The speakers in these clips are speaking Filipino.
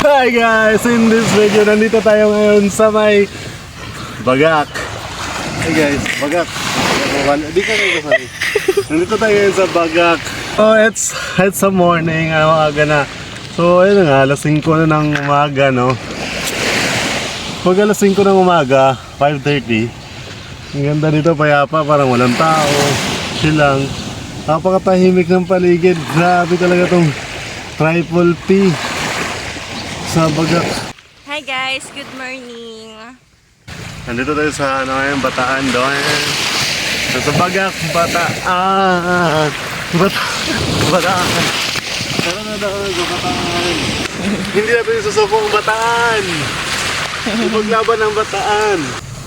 Hi guys! In this video, nandito tayo ngayon sa may Bagak. Hey guys, Bagak. Di ka kayo kasali. Nandito tayo ngayon sa Bagak. Oh, it's, it's a morning. Ano, aga na. So, ayun nga, alas 5 na ng umaga, no? Pag alas 5 ng umaga, 5.30, ang ganda dito, payapa, parang walang tao. Chill lang. Napakatahimik ng paligid. Grabe talaga tong triple P sa Bagak. Hi guys, good morning. Nandito tayo sa ano ngayon, Bataan doon. Sa Bagak, Bataan. Bata Bataan. Tara na daw, sa Bataan. Hindi natin isusubong Bataan. Ipaglaban ng Bataan.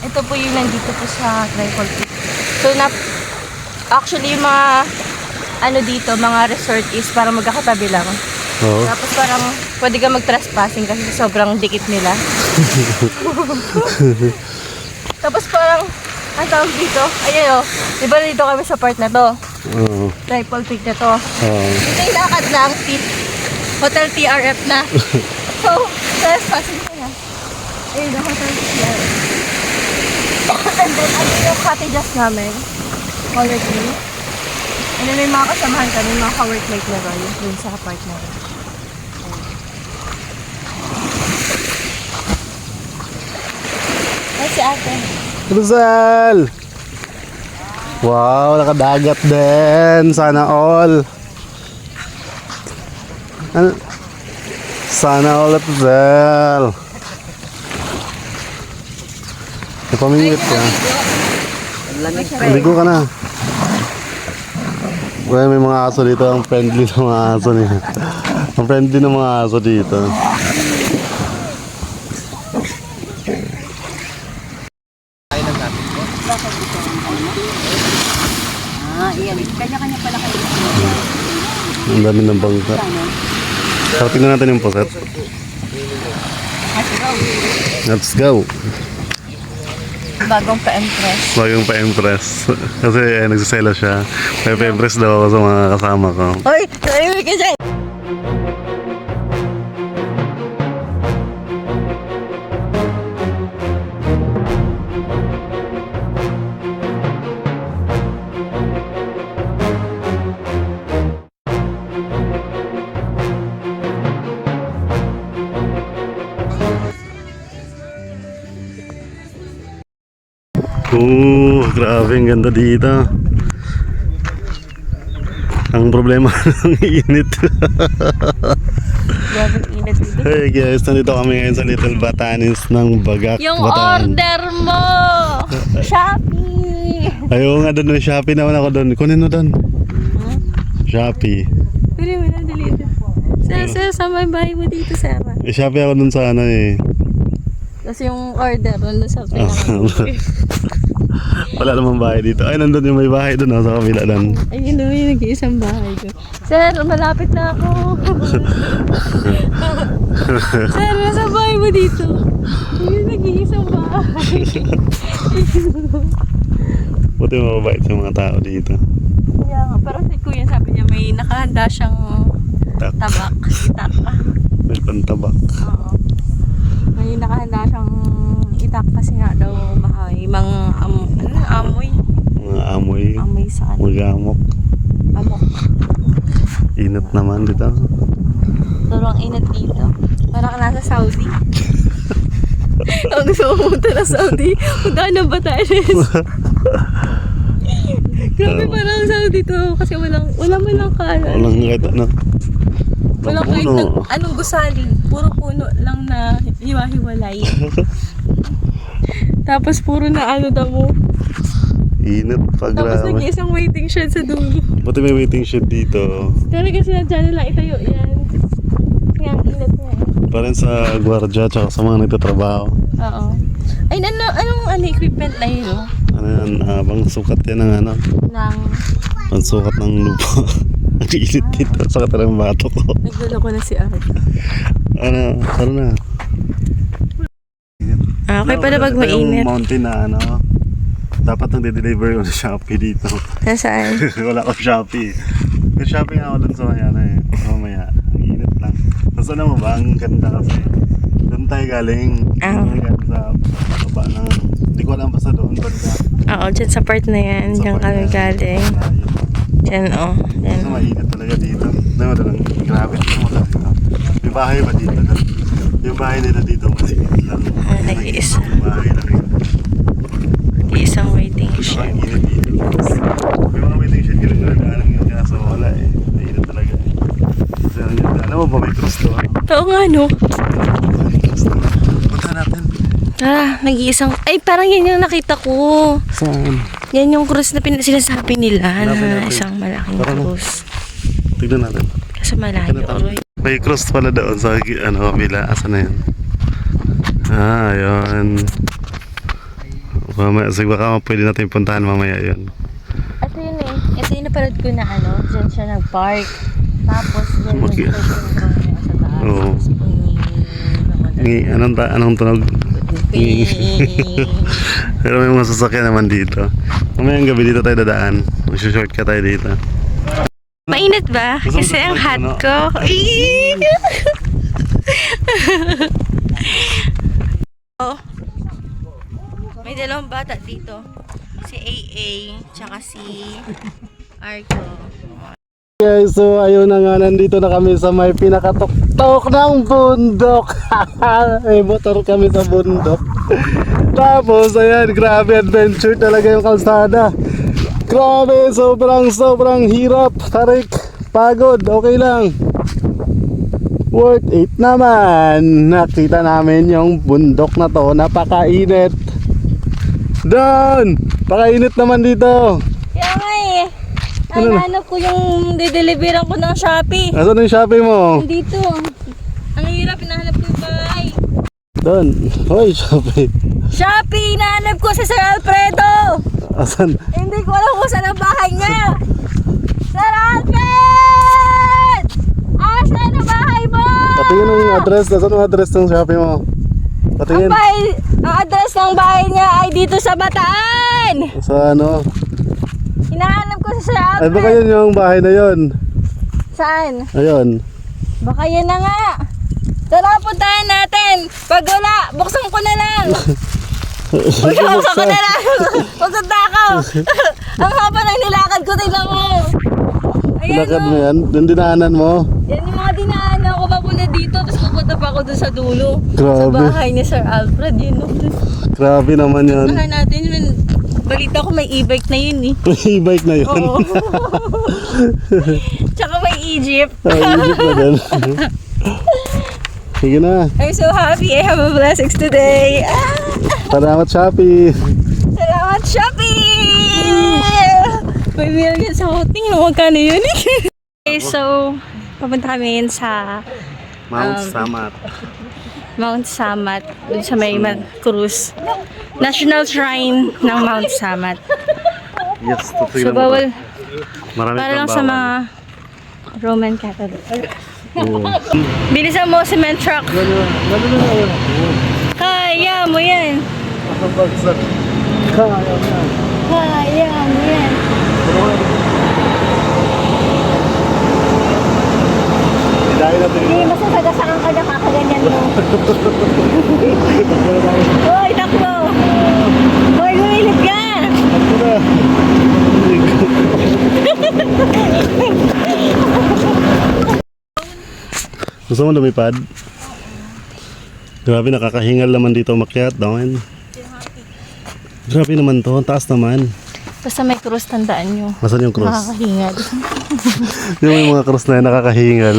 Ito po yung nandito po sa Trifle Peak. So, na, actually, yung mga, ano dito, mga resort is parang magkakatabi lang. Oo. Tapos parang pwede ka mag-trespassing kasi sobrang dikit nila. Tapos parang, ang tawag dito, ayan o, di ba dito kami sa part na to? Oo. Trifle Peak na to. Oo. Ito yung lakad na ang tip. Hotel TRF na. so, trespassing ka na. Ayun, ang Hotel TRF. And then, ano yung cottages namin? Green. And then, may mga kasamahan kami, mga ka-workmate na Roy, dun sa part na rin. Ay, si ate. Rizal! Wow, nakadagat din. Sana all. Sana all at Rizal. Napamingit ka. Ligo ka na. Well, may mga aso dito. Ang friendly ng mga aso niya. Ang friendly ng mga aso dito. Ah, iyan. Kanya-kanya pala kayo. Ang dami ng bangka. Tara, tingnan natin yung poset. Let's go. Bagong pa-impress. Bagong pa-impress. Kasi eh, nagsisela siya. May pa-impress daw ako sa mga kasama ko. Hoy! Tahimik ka grabe. Ang ganda dito. Ang problema ng init. Grabe init dito. hey guys, nandito kami ngayon sa Little Batanes ng Bagak, Yung Bataan. order mo! Shopee! Ayaw nga doon, may Shopee naman ako doon. Kunin mo doon. Shopee. Pwede mo na dito. Sir, sir, sa may bahay mo dito, sir. Eh, Shopee ako doon sa ano eh. Kasi yung order, nandun sa pinaka. Wala namang bahay dito. Ay, nandun yung may bahay doon oh, sa kabila doon. Ayun na yung nag-iisang bahay ko. Sir, malapit na ako. sir, nasa bahay mo dito. Yung nag-iisang bahay. Buti mababait sa mga tao dito. Kaya nga, pero si kuya sabi niya may nakahanda siyang Tak. tabak. Itak. May pantabak. Oo. May nakahanda siyang itak kasi nga daw mahay. Mga am, ano, amoy. Mga amoy. Amoy sa ano. Magamok. Amok. Init naman dito. Pero ang init dito. Parang ka nasa Saudi. Ang gusto mo pumunta na Saudi, punta ng Batanes. Grabe parang Saudi to kasi walang wala man lang kanan. Walang kahit ano. Walang kahit na, anong gusali. Puro puno lang na hiwa-hiwalay. Tapos puro na ano damo. Init pa, Tapos grabe. nag-iisang waiting shed sa dulo. Buti may waiting shed dito. Pero kasi na dyan nila itayo yan. Kaya ang init nga eh. Parang sa gwardiya tsaka sa mga nagtatrabaho. Oo. Ay, ano, anong ano, equipment na yun, oh? Ano yan, ah, pang sukat yan ng ano, Nang pang sukat ng lupa. Ang init dito, sakit na ng bato ko. nagluloko na si Art. Ano, ano na? Ah, okay pala pag Ito yung mainit. mountain na ano, dapat nang de-deliver sa Shopee dito. Nasaan? Wala ko Shopee. May Shopee nga ako dun sa may ano eh. Mamaya. Ang init lang. Tapos ano mo ba? Ang ganda kasi. Doon tayo galing. Ah. Hanggang sa baba ng... Hindi ko alam basta doon banda. Oo, dyan sa part na yan. Sa part kami galing. Dyan, oh. Dyan. Kasi mainit talaga dito. Hindi mo talagang grabe. Tingnan mo talaga. Yung bahay ba dito? Yung bahay nila dito maliit lang. Ah, nag-iisa. Yung bahay lang yun. Isang waiting shed. init-init. Yung mga waiting shed yung nadaanan yung kaso wala eh. Mainit talaga eh. Kasi ang ganda. Alam mo ba may cross to? Oo nga, no? May cross to. Punta natin. Tara, nag-iisang... Ay, parang yan yung nakita ko. Saan? Yan yung cross na pin- sinasabi nila na isang malaking na. cross. Tignan natin. Kasi malayo. May cross pala doon sa ano, kabila. Asan na yun? Ah, yun. Mamaya, sige baka pwede natin puntahan mamaya yun. Ito yun eh. Ito yung napanood ko na ano, dyan siya nag-park. Tapos dyan nag-park yung sa taas. Oo. Tapos. Ngi, anong, ta anong tunog? Pero may mga sasakyan naman dito. Mamayang gabi dito tayo dadaan. Mag-shortcut tayo dito. Mainit ba? Kasi ang hot ko. Oh. May dalawang bata dito. Si AA, tsaka si Arco. Guys, so ayun na nga, nandito na kami sa may pinakatuktok ng bundok. may motor kami sa bundok. Tapos, ayan, grabe adventure talaga yung kalsada. Grabe, sobrang sobrang hirap. Tarik, pagod, okay lang. Worth it naman. Nakita namin yung bundok na to, napakainit. Doon! Pakainit naman dito. Kaya nga eh. Ano ko yung dideliveran ko ng Shopee. Asan yung Shopee mo? Dito. Ang hirap, hinahanap ko yung bahay. Doon. Hoy, Shopee. Shopee, hinahanap ko sa Sir Alfredo. Asan? Hindi ko alam kung saan ang bahay niya. Sir Alfred! Asan ang bahay mo? Patingin ang address. Asan ang address ng Shopee mo? Ang Patingin. bahay, ang address ng bahay niya ay dito sa Bataan. Sa ano? Hinahanap ko sa Sir Ay, baka yun yung bahay na yun. Saan? Ayun. Baka yan na nga. Tara, puntahan natin. Pag wala, buksan ko na lang. Buksan ko na lang. Pupunta ako. ang haba ng nilakad ko, tingnan mo. Ayan Lakad o. mo yan. Yung dinaanan mo. Yan yung mga dinaanan ko papunta dito, tapos pupunta pa ako dun sa dulo. Sa Grabe. bahay ni Sir Alfred, yun o. Grabe naman yun. Puntahan natin yun. Balita ko may e-bike na yun eh. e-bike na yun. Oo. Tsaka may Egypt. Ay, isip na din. Sige na. I'm so happy I have a blessings today. Ah! Salamat Shopee. Salamat, Shopee! May million sa outing. No, magkano yun okay, so, papunta kami yun sa Mount Um, Samat. Mount Samat. Dun sa may Ma- cruise. National Shrine ng Mount Samat. Yes, So, tutignan mo. bawal. Marami Para lang sa mga Roman Catholic. Oo. Bilisan mo, cement truck. Kaya mo yan. Nakabagsak. Kaya na. Kaya yan. Dahil natin Hindi, basta sagasakan ka na kakaganyan mo. Hoy, takbo! Hoy, gumilid ka! Gusto mo lumipad? Grabe, nakakahingal naman dito makyat, dawan. Grabe naman to, ang taas naman. Basta may cross, tandaan nyo. Nasaan yung cross? Nakakahingal. yung may mga cross na yan, nakakahingal.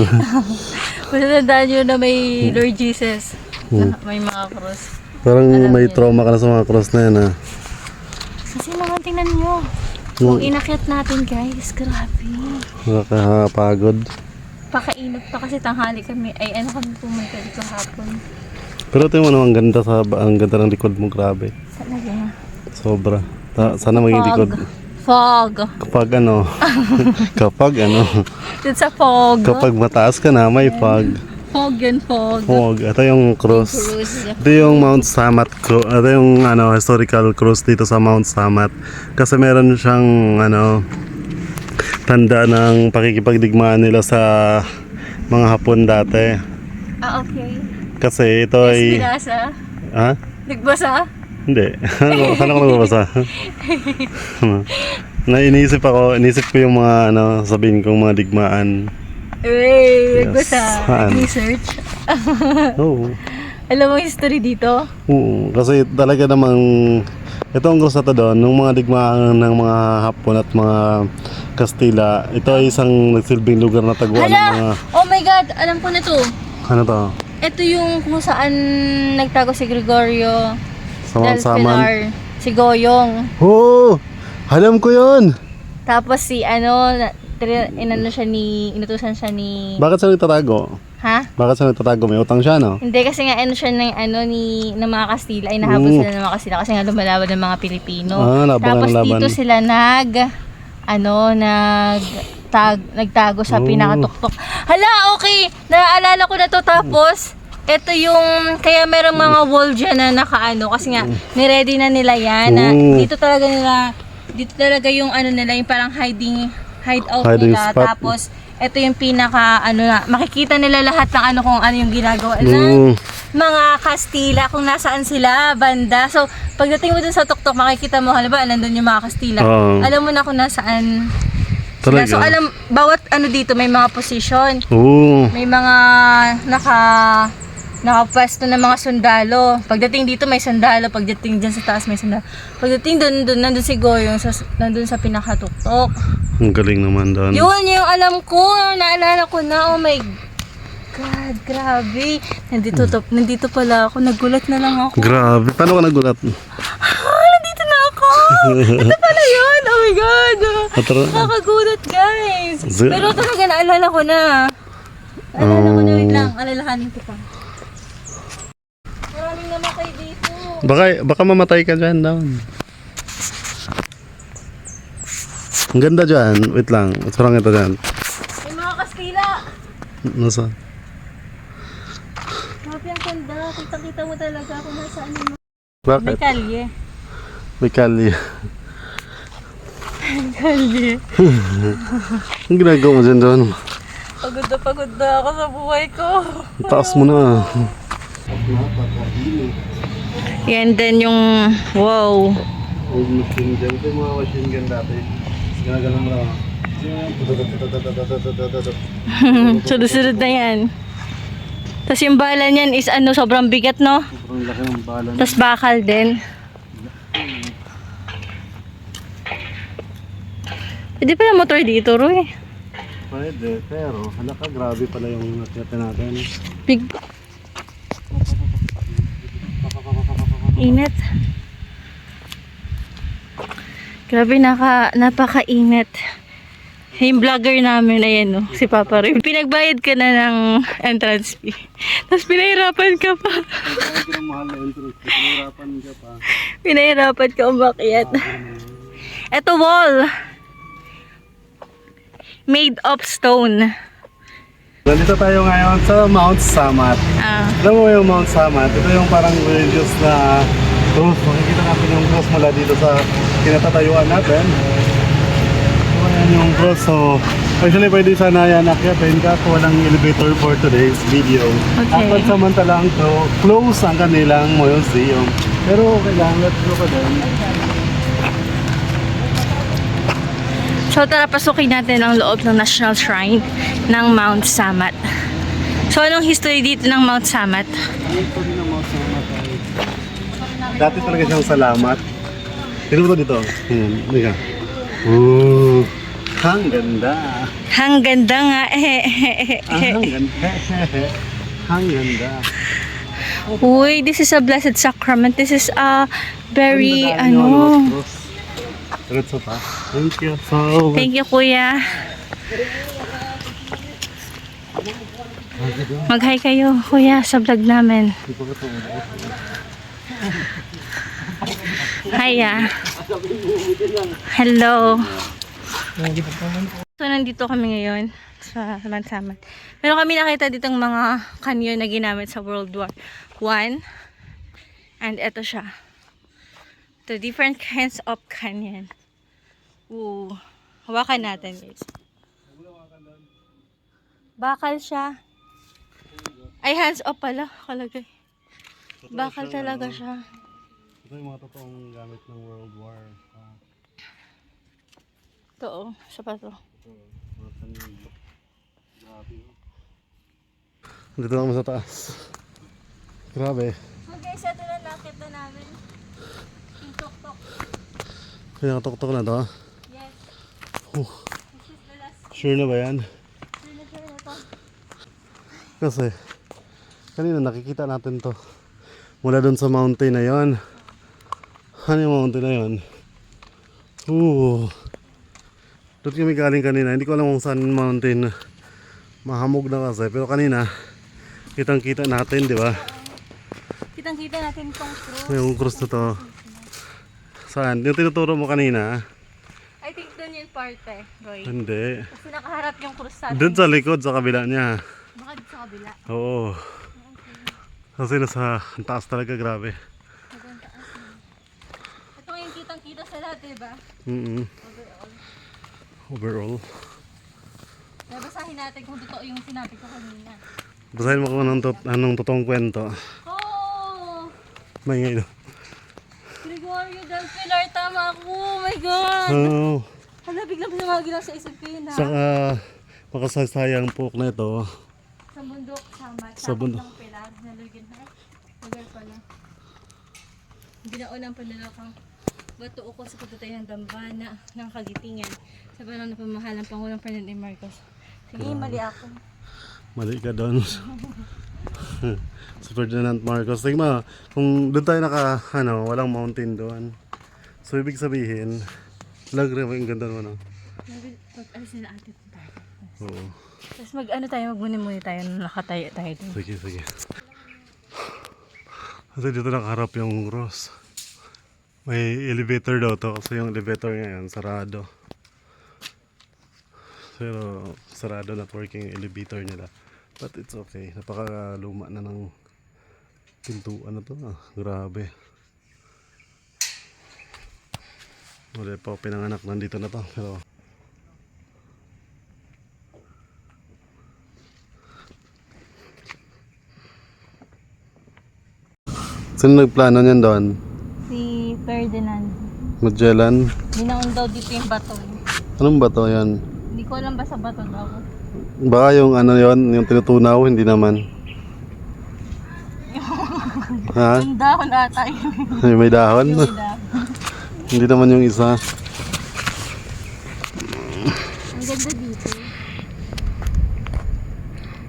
Basta tandaan nyo na may Lord Jesus. Hmm. May mga cross. Parang may trauma ka na sa mga cross na yan, ha? Kasi naman tingnan nyo. Kung inakyat natin guys, grabe. Nakakapagod. Pakainot pa kasi tanghali kami. Ay, ano kami pumunta dito hapon. Pero tingnan mo naman, ang ganda, sa, ang ganda ng likod mo, grabe. Sobra. Ta- sana maging likod. Fog. Kapag ano, kapag ano, Dito sa fog. kapag mataas ka na, may fog. Fog yun, fog. Fog. Ito yung cross. Cruise. Ito yung Mount Samat cru- Ito yung ano, historical cruise dito sa Mount Samat. Kasi meron siyang ano, tanda ng pakikipagdigmaan nila sa mga Hapon dati. Ah, okay. Kasi ito Yes, ay... binasa. Ha? Nagbasa? Hindi. Ano, Saan ako nagbabasa? na iniisip ako, iniisip ko yung mga ano, sabihin kong mga digmaan. Uy, Yes. nagbasa. Saan? Research. Oo. Alam mo yung history dito? Oo. Kasi talaga namang ito ang gusto to doon, nung mga digmaan ng mga Hapon at mga Kastila, ito ay isang nagsilbing lugar na taguan ng mga, Hala! Oh my God! Alam ko na to. ano to, Ito yung kung saan nagtago si Gregorio saman-saman. Pilar. Si Goyong. Oo! alam ko yon Tapos si ano, na- tri- inano siya ni, inutusan siya ni... Bakit siya nagtatago? ha? Bakit siya nagtatago? May utang siya, no? Hindi kasi nga ano siya ng ano ni ng mga Kastila ay nahabol Mm. sila ng mga Kastila kasi nga lumalaban ng mga Pilipino. Ah, laban Tapos laban. dito sila nag ano nag tag nagtago sa Oh. pinakatuktok. Hala, okay. Naalala ko na to tapos ito yung kaya merong mga wall dyan na nakaano kasi nga ni-ready na nila yan na Oh. dito talaga nila dito talaga yung ano nila yung parang hiding hideout Hiding nila spot. tapos ito yung pinaka ano na makikita nila lahat ng ano kung ano yung ginagawa ng Mm. mga Kastila kung nasaan sila banda. So, pagdating mo dun sa tuktok, makikita mo, halimbawa, nandun yung mga Kastila. Oo. Alam mo na kung nasaan sila. Talaga? So, alam, bawat ano dito, may mga position. Oo. May mga naka nakapwesto ng mga sundalo. Pagdating dito may sundalo, pagdating dyan sa taas may sundalo. Pagdating dun, dun nandun si Goyong, sa, nandun sa pinakatuktok. Ang galing naman doon. Yun yung alam ko, naalala ko na, oh my God, grabe. Nandito, to, nandito pala ako, nagulat na lang ako. Grabe. Paano ka nagulat? Ah, nandito na ako! Ito pala yun! Oh my God! Nakakagulat, guys! Pero talaga, naalala ko na. Naalala ko na, wait lang, alalahanin ko pa. Baka, baka mamatay ka dyan down. Ang ganda dyan. Wait lang. Sarang ito dyan. May mga Kastila! Nasa? Grabe ang ganda. Kitang-kita mo talaga kung nasaan yung May Bakit? kalye. May kali. Kalye. Ang ginagawa mo dyan doon? Pagod na pagod na ako sa buhay ko. Taas mo na. Yan din yung wow. Old machine gun. Ito yung mga machine gun dati. Ginagano mo lang. Sunod-sunod na yan. Tapos yung bala niyan is ano, sobrang bigat, no? Sobrang laki ng bala. Tapos bakal din. Pwede pala motor dito, Roy. Pwede, pero halaka grabe pala yung nakita natin. Big... Init. Grabe, naka, napaka-init. Yung vlogger namin, ayan no, si Papa Ray. Pinagbayad ka na ng entrance fee. Tapos pinahirapan ka pa. Pinahirapan ka pa. Pinahirapan ka umakyat. Eto wall. Made of stone. Nandito tayo ngayon sa Mount Samat. Ah, Alam mo yung Mount Samat? Ito yung parang religious na cross. Makikita natin yung cross mula dito sa kinatatayuan natin. So, ayan yung cross. So, actually pwede sana yan akyatin kaso walang elevator for today's video. Okay. At samantalang to, close ang kanilang museum. Pero okay lang, let's go pa din. So tara, pasukin natin ang loob ng National Shrine ng Mount Samat. So anong history dito ng Mount Samat? Dati talaga siyang salamat. Tignan mo to dito. Ayan, liga. Ooh, ang ganda. Ang ganda nga eh. Ang ganda. ang ganda. Uy, this is a Blessed Sacrament. This is a very, ano... Diretso pa. Thank you so much. Thank you, kuya. Mag-hi kayo, kuya, sa vlog namin. Hi, ah. Hello. So, nandito kami ngayon sa Mansaman. Meron kami nakita ditong mga kanyon na ginamit sa World War One. And eto siya. The different kinds of canyon. Ooh. Hawakan natin, guys. Bakal siya. Ay, hands off pala. Kalagay. Bakal talaga siya. Ito yung mga totoong gamit ng World War. Ah, Ito oh. Siya pa to. ito, mga kanin. Grabe. oh. Dito na kami sa taas. Grabe. So guys, ito na nakita namin. Yung tok-tok. Kaya katok-tok na to. Ah. Last Sure na ba yan? Kasi, kanina nakikita natin to. Mula dun sa mountain na yon. Ano yung mountain na yon? Ooh. Doon kami galing kanina. Hindi ko alam kung saan mountain. Mahamog na kasi. Pero kanina, kitang kita natin, di ba? Kitang-kita natin itong crew. Yung cruise na to. Saan? Yung tinuturo mo kanina? Yung parte, Roy. Hindi. Kasi nakaharap yung cruise sa atin. Doon sa likod, sa kabila niya. Baka dito sa kabila. Oo. Kasi nasa ang taas talaga, grabe. Sobrang taas. Ito nga yung kitang-kita sa lahat, diba? Mm Overall. Overall. Kaya basahin natin kung totoo yung sinabi ko kanina. Basahin mo kung anong, tot- anong totoong kwento. Oh! Maingay no. Gregorio del Pilar, tama ako! Oh my God! Oo. Hala, biglang sumagi lang sa isip ko yun ha. Saka, makasasayang pook na ito. Sa bundok, sama. Sa bundok. ng pilar, nalugin ha. Lugar pala. Ginaunang panlalakang bato ko sa pagtatay ng dambana ng kagitingan sa panahon ng pamahal ng Pangulong Ferdinand Marcos. Sige, mali ako. Mali ka doon. si Ferdinand Marcos. Tingnan mo, kung doon tayo naka, ano, walang mountain doon. So, ibig sabihin, lagre mo yung ganda mo, no? Pag-alis nila ate tayo. Oo. Tapos mag-ano tayo, magmuni-muni tayo nung nakatayo tayo doon. Sige, sige. Kasi dito nakaharap yung cross. May elevator daw to kasi yung elevator ngayon sarado. Pero sarado na working yung elevator nila. But it's okay. Napaka luma na ng pintuan na to. Ah, grabe. Wala pa pinanganak nandito na to. Pero Sino nagplano niyan doon? Si Ferdinand. Magellan? Binaon daw dito yung bato. Anong bato yan? Hindi ko alam ba sa bato daw. Baka yung ano yon yung tinutunaw, hindi naman. ha? Yung dahon ata yun. Ay, may dahon? Yung dahon. hindi naman yung isa. Ang ganda dito.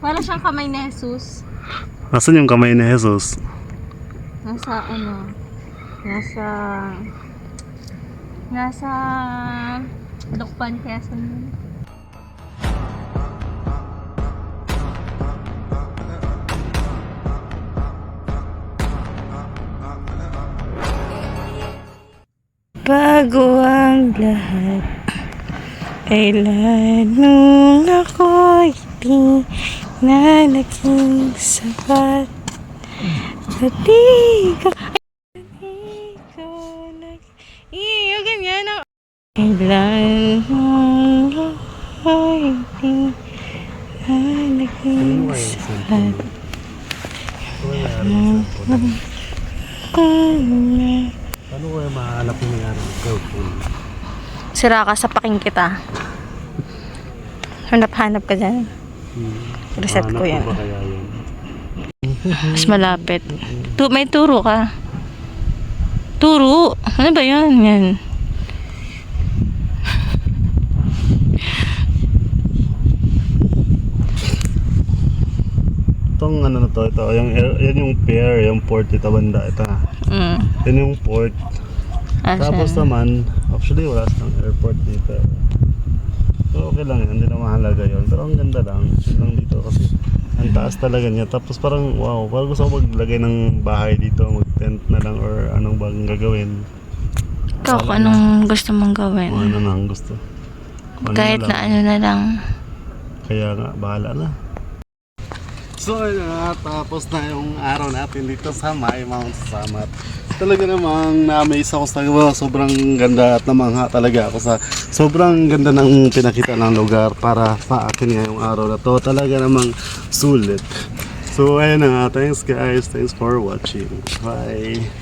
Para siyang kamay ni Jesus. Nasaan yung kamay ni Jesus? Nasa ano? Nasa... Nasa... Lukban, Quezon. Bago ang lahat Kailan nung ako'y di na naging sapat. At Di ko nag Iyo, ganyan ang Kailan nung ako'y di na naging sapat Paano ko yung mahalap yung nangyari ng cellphone? Sira ka sa paking kita. Hanap-hanap ka dyan. Reset ko yan. ba kaya yun? Mas malapit. Tu may turo ka. Turo? Ano ba yun? Yan. Itong ano na to, ito, yung, yan yung pair, yung port ito banda, ito. Mm. Yan yung port. Tapos Asa? naman, actually wala silang airport dito. Pero okay lang yun, hindi na mahalaga yun. Pero ang ganda lang, yun lang dito kasi ang taas talaga niya. Tapos parang wow, parang gusto ko maglagay ng bahay dito, mag-tent na lang or anong bagong gagawin. Ikaw, kung anong gusto mong Kung gawin. ano na ang gusto. Kung ano Kahit na na lang. ano na lang. Kaya nga, bahala na. So, ayun na, tapos na yung araw natin dito sa May Mount Samat. Talaga namang na-amaze ako sa sobrang ganda at namangha talaga ako sa sobrang ganda ng pinakita ng lugar para sa akin ngayong araw na to. Talaga namang sulit. So, ayun na. Thanks guys. Thanks for watching. Bye.